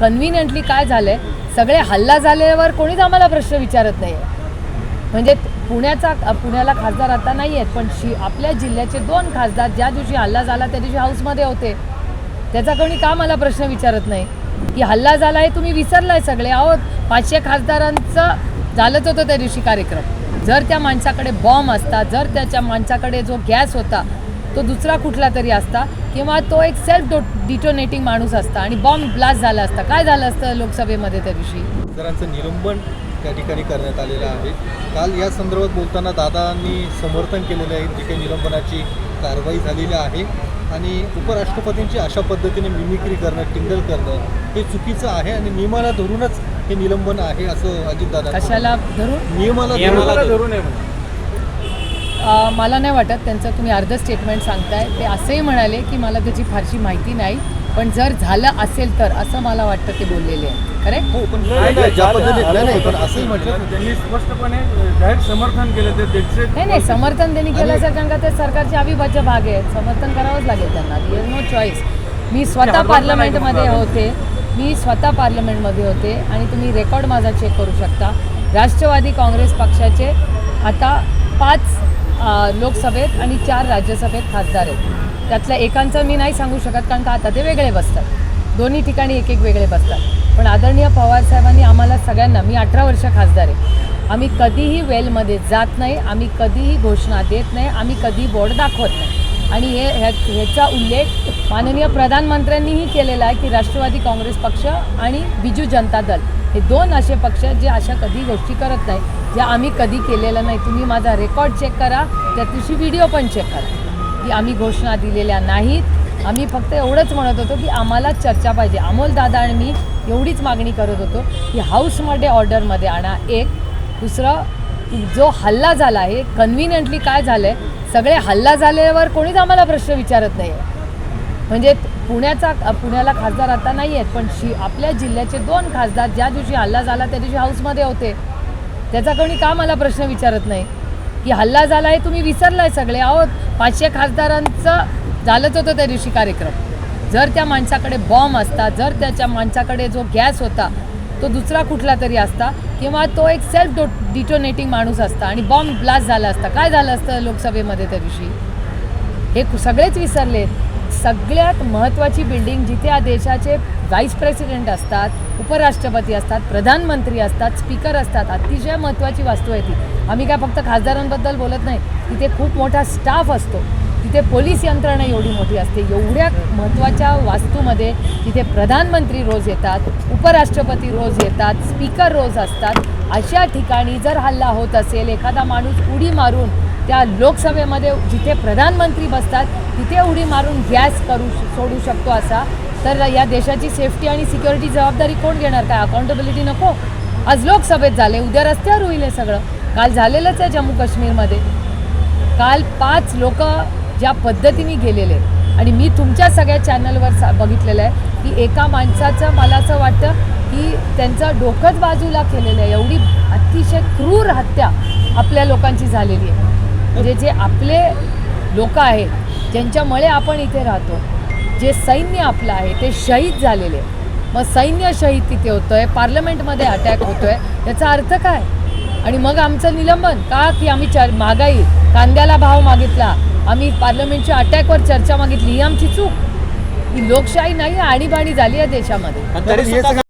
Conveniently काय झालंय? सगळे हल्ला झाल्यावर कोणीच आम्हाला प्रश्न विचारत नाही म्हणजे पुण्याचा पुण्याला खासदार आता नाही आहेत पण शि आपल्या जिल्ह्याचे दोन खासदार ज्या दिवशी हल्ला झाला त्या दिवशी हाऊसमध्ये होते. त्याचा कोणी का मला प्रश्न विचारत नाही? की हल्ला झाला हे तुम्ही विसरलाय सगळे आहोत. पाचशे खासदारांचं झालंच होतं त्या दिवशी कार्यक्रम. जर त्या माणसाकडे बॉम्ब असता जर त्याच्या माणसाकडे जो गॅस होता तो दुसरा कुठला तरी असता किंवा तो एक सेल्फ डो डिटोनेटिंग माणूस असता आणि बॉम्ब ब्लास्ट झाला असता. काय झालं असतं लोकसभेमध्ये त्या दिवशी? खासदारांचं निलंबन त्या ठिकाणी करण्यात आलेलं आहे. काल या संदर्भात बोलताना दादांनी समर्थन केलेलं आहे जी काही निलंबनाची कारवाई झालेली आहे. आणि उपराष्ट्रपतींची अशा पद्धतीने मिमिक्री करणं टिंगल करणं हे चुकीचं आहे आणि नियमाला धरूनच हे निलंबन आहे असं अजितदादा कशाला धरून? नियमाला नियमाला धरून. मला नाही वाटत त्यांचं तुम्ही अर्ध स्टेटमेंट सांगताय. ते असंही म्हणाले की मला त्याची फारशी माहिती नाही पण जर झालं असेल तर असं मला वाटतं ते बोललेले आहे करेक्ट हो पण नाही, नाही, ज्या पद्धतीने झालं- नाही, नाही पण झालं- असंही म्हटलं त्यांनी स्पष्टपणे जाहीर समर्थन केलं ते त्यांचे नाही नाही समर्थन त्यांनी केलं कारण का ते सरकारचे अविभाज्य भाग आहेत समर्थन करावंच लागेल त्यांना. इज नो चॉईस मी स्वतः पार्लमेंटमध्ये. होते. मी स्वतः पार्लमेंटमध्ये होते आणि तुम्ही रेकॉर्ड माझा चेक करू शकता. राष्ट्रवादी काँग्रेस पक्षाचे आता पाच लोकसभेत आणि चार राज्यसभेत खासदार आहेत. त्यातल्या एकांचं मी नाही सांगू शकत कारण का आता ते वेगळे बसतात. दोन्ही ठिकाणी एक एक वेगळे बसतात. पण आदरणीय पवारसाहेबांनी आम्हाला सगळ्यांना मी अठरा वर्ष खासदार आहे. आम्ही कधीही वेलमध्ये जात नाही आम्ही कधीही घोषणा देत नाही आम्ही कधी बोर्ड दाखवत नाही. आणि हे ह्या ह्याचा उल्लेख माननीय प्रधानमंत्र्यांनीही केलेला आहे की राष्ट्रवादी काँग्रेस पक्ष आणि बिजू जनता दल हे दोन असे पक्ष आहेत जे अशा कधी गोष्टी करत नाही ज्या आम्ही कधी केलेलं नाही. तुम्ही माझा रेकॉर्ड चेक करा त्या दिवशी व्हिडिओ पण चेक करा. की आम्ही घोषणा दिलेल्या नाहीत. आम्ही फक्त एवढंच म्हणत होतो की आम्हाला चर्चा पाहिजे. अमोल दादा आणि मी एवढीच मागणी करत होतो की हाऊसमध्ये ऑर्डरमध्ये आणा. एक दुसरं जो हल्ला झाला आहे कन्व्हिनियंटली काय झालं आहे सगळे हल्ला झाल्यावर कोणीच आम्हाला प्रश्न विचारत नाही म्हणजे पुण्याचा पुण्याला खासदार आता नाही आहेत पण शि आपल्या जिल्ह्याचे दोन खासदार ज्या दिवशी हल्ला झाला त्या दिवशी हाऊसमध्ये होते. त्याचा कोणी का मला प्रश्न विचारत नाही? की हल्ला झाला आहे तुम्ही विसरलाय सगळे आहोत. पाचशे खासदारांचं झालंच होतं त्या दिवशी कार्यक्रम. जर त्या माणसाकडे बॉम्ब असता जर त्याच्या माणसाकडे जो गॅस होता तो दुसरा कुठला तरी असता किंवा तो एक सेल्फ डो डिटोनेटिंग माणूस असता आणि बॉम्ब ब्लास्ट झाला असता काय झालं असतं लोकसभेमध्ये त्या दिवशी? हे सगळेच विसरले सगळ्यात महत्त्वाची बिल्डिंग जिथे या देशाचे व्हाईस प्रेसिडेंट असतात उपराष्ट्रपती असतात प्रधानमंत्री असतात स्पीकर असतात अतिशय महत्त्वाची वास्तू आहे ती. आम्ही काय फक्त खासदारांबद्दल बोलत नाही. तिथे खूप मोठा स्टाफ असतो. तिथे पोलीस यंत्रणा एवढी मोठी असते. एवढ्या महत्त्वाच्या वास्तूमध्ये तिथे प्रधानमंत्री रोज येतात उपराष्ट्रपती रोज येतात स्पीकर रोज असतात. अशा ठिकाणी जर हल्ला होत असेल एखादा माणूस उडी मारून त्या लोकसभेमध्ये जिथे प्रधानमंत्री बसतात तिथे उडी मारून गॅस करू सोडू शकतो असा. तर या देशाची सेफ्टी आणि सिक्युरिटी जबाबदारी कोण घेणार? काय अकाउंटेबिलिटी नको? आज लोकसभेत झाले उद्या रस्त्यावर होईल हे सगळं. काल झालेलंच आहे जम्मू काश्मीरमध्ये. काल पाच लोक ज्या पद्धतीने गेलेले आणि मी तुमच्या सगळ्या चॅनलवर सा बघितलेलं आहे की एका माणसाचं मला असं वाटतं की त्यांचं डोकंच बाजूला केलेलं आहे. एवढी अतिशय क्रूर हत्या आपल्या लोकांची झालेली आहे. म्हणजे जे आपले लोक आहेत ज्यांच्यामुळे आपण इथे राहतो जे सैन्य आपलं आहे ते शहीद झालेले. मग सैन्य शहीद तिथे होतं आहे पार्लमेंटमध्ये अटॅक होतो आहे याचा अर्थ काय? आणि मग आमचं निलंबन का की आम्ही चर महागाई कांद्याला भाव मागितला आम्ही पार्लमेंटच्या अटॅकवर चर्चा मागितली ही आमची चूक. ही लोकशाही नाही आणीबाणी झाली आहे देशामध्ये.